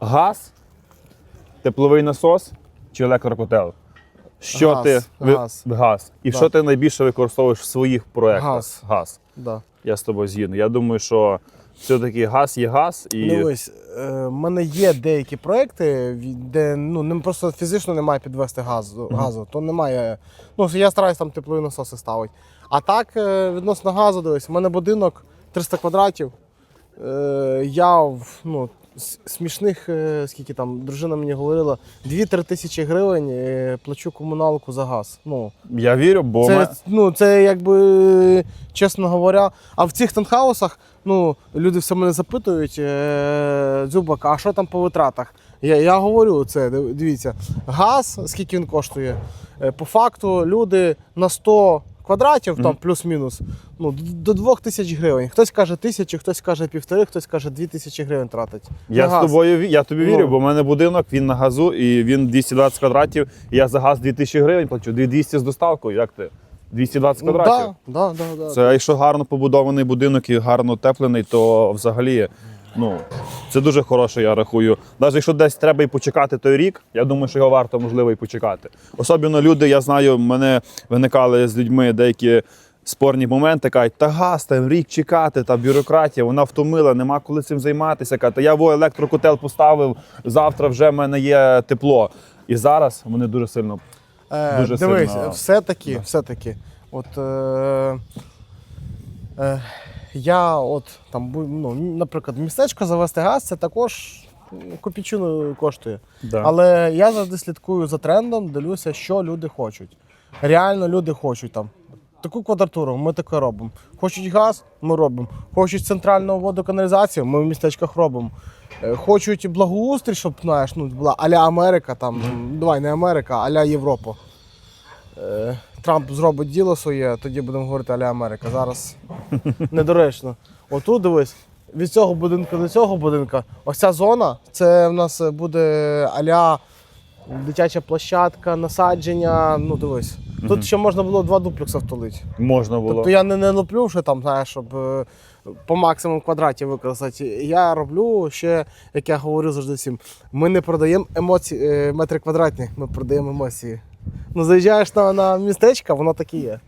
Газ, тепловий насос чи електрокотел? Що Газ, ти газ. газ. І Да. що ти найбільше використовуєш в своїх проєктах? Газ. Газ. Да. Я з тобою згідний. Я думаю, що все-таки газ є газ і. Дивись, е, в мене є деякі проекти, де ну просто фізично немає підвести газу, газу. То немає. Ну, я стараюсь там теплові насоси ставити. А так, е, відносно газу, дивись, у мене будинок 300 квадратів. Е, Я ну, смішних, е, скільки там, дружина мені говорила, 2-3 тисячі гривень е, плачу комуналку за газ. Ну, Я вірю, бо це, ми- ну, це якби, чесно говоря, а в цих тентхаусах ну, люди все мене запитують, е, Дзюбак, а що там по витратах? Я, я говорю це, дивіться, газ, скільки він коштує, по факту люди на 100 квадратів, там плюс-мінус, ну, до 2 тисяч гривень. Хтось каже тисячу, хтось каже півтори, хтось каже 2 тисячі гривень тратить. Я з тобою я тобі вірю, Ну. бо в мене будинок, він на газу і він 220 квадратів. І я за газ 2000 гривень плачу, 200 з доставкою. Як ти? 220 Ну, квадратів. да, да, да, да. Це якщо гарно побудований будинок і гарно утеплений, то взагалі ну, це дуже хороше, я рахую. Навіть якщо десь треба і почекати той рік, я думаю, що його варто можливо і почекати. Особливо люди, я знаю, в мене виникали з людьми деякі. Спорні моменти кажуть, та газ, там рік чекати, та бюрократія, вона втомила, нема коли цим займатися. Каже, Та я во електрокотел поставив, завтра вже в мене є тепло. І зараз вони дуже сильно Е, Дуже дивись, сильно- все-таки, Да. все-таки. От, е, е, я от там, ну, наприклад, містечко завести газ, це також м, копійчину коштує. да. Але я завжди слідкую за трендом, дивлюся, що люди хочуть. Реально люди хочуть там. Таку квадратуру ми таке робимо. Хочуть газ, ми робимо. Хочуть центральну воду каналізацію, ми в містечках робимо. Е, Хочуть благоустрій, щоб знаєш, ну, була аля Америка, там, давай не Америка, аля Європа. Е, Трамп зробить діло своє, тоді будемо говорити аля Америка. Зараз недоречно. Отут дивись, від цього будинку до цього будинку, ось ця зона, це в нас буде аля дитяча площадка, насадження. Ну дивись. Тут ще можна було два дуплекса втулити. можна було. Тобто я не, не луплю, що там, знаєш, щоб е, по максимуму квадраті використати. Я роблю ще, як я говорю завжди всім, ми не продаємо емоції, е, метри квадратні, ми продаємо емоції. Ну, заїжджаєш на, на містечко, воно так і є.